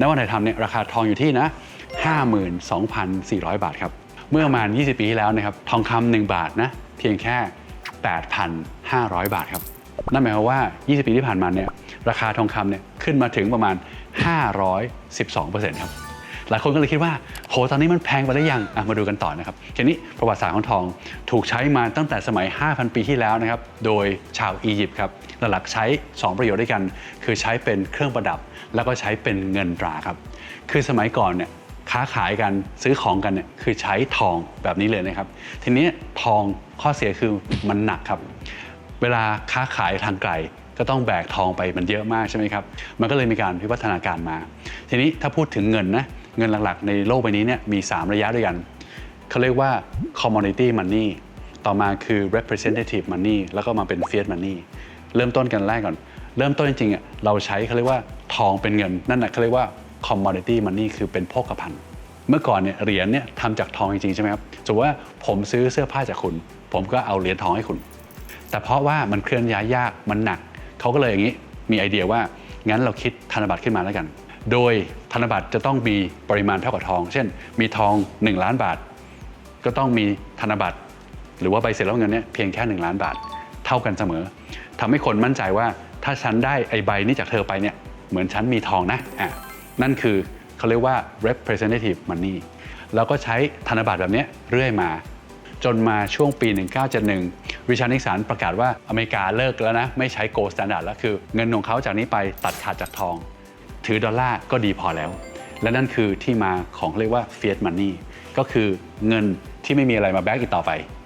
ณวันถ่ายทำเนี่ยราคาทองอยู่ที่นะ 52,400 บาทครับ เมื่อประมาณ 20 ปีที่แล้วนะครับ ทองคำ1บาทนะ เพียงแค่ 8,500 บาทครับ นั่นหมายความว่า 20 ปีที่ผ่านมาเนี่ย ราคาทองคำเนี่ยขึ้นมาถึงประมาณ 512%ครับ หลายคนก็เลยคิดว่าโหตอนนี้มันแพงไปได้ยังอะมาดูกันต่อนะครับทีนี้ประวัติศาสตร์ของทองถูกใช้มาตั้งแต่สมัย 5,000 ปีที่แล้วนะครับโดยชาวอียิปต์ครับหลักๆใช้ 2 ประโยชน์ด้วยกัน คือใช้เป็นเครื่องประดับ แล้วก็ใช้เป็นเงินตราครับคือสมัยก่อนเนี่ยค้าขายกันซื้อของกันเนี่ยคือใช้ทองแบบนี้เลยนะครับ ทีนี้ทองข้อเสียคือมันหนักครับ เวลาค้าขายทางไกลก็ต้องแบกทองไปมันเยอะมากใช่ไหมครับ มันก็เลยมีการวิวัฒนาการมา ทีนี้ถ้าพูดถึงเงินนะ เงินหลักๆ ในโลกใบนี้เนี่ยมี 3 ระยะด้วยกันเขาเรียกว่า commodity money ต่อมาคือ representative money แล้วก็มาเป็น fiat money เริ่มต้นกันแรกก่อน เริ่มต้นจริงๆอะเราใช้เขาเรียกว่าทองเป็นเงิน นั่นแหะเขาเรียกว่า commodity money คือเป็นโภคภัณฑ์เมื่อก่อนเนี่ยเหรียญเนี่ยทำจากทองจริงๆใช่ไหมครับสมมติว่าผมซื้อเสื้อผ้าจากคุณ ผมก็เอาเหรียญทองให้คุณ แต่เพราะว่ามันเคลื่อนย้ายยากมันหนักเขาก็เลยอย่างนี้มีไอเดียว่างั้นเราคิดธนบัตรขึ้นมาแล้วกัน โดยธนบัตรจะต้องมีปริมาณเท่ากับทอง เช่น มีทอง 1 ล้านบาท ก็ต้องมีธนบัตร หรือว่าใบเสร็จรับเงินเนี่ยเพียงแค่ 1 ล้านบาท เท่ากันเสมอทำให้คนมั่นใจว่าถ้าฉันได้ไอใบนี้จากเธอไปเนี่ยเหมือนฉันมีทองนะอะนั่นคือเขาเรียกว่า representative money แล้วก็ใช้ธนบัตรแบบนี้เรื่อยมา จนมาช่วงปี 1971 ริชาร์ดนิกสันประกาศว่าอเมริกาเลิกแล้วนะ ไม่ใช้โกลด์สแตนดาร์ดแล้วคือ เงินของเขาจากนี้ไปตัดขาดจากทอง ถือดอลลาร์ก็ดีพอแล้ว และนั่นคือที่มาของเรียกว่า fiat money ก็คือเงินที่ไม่มีอะไรมาแบกอีกต่อไป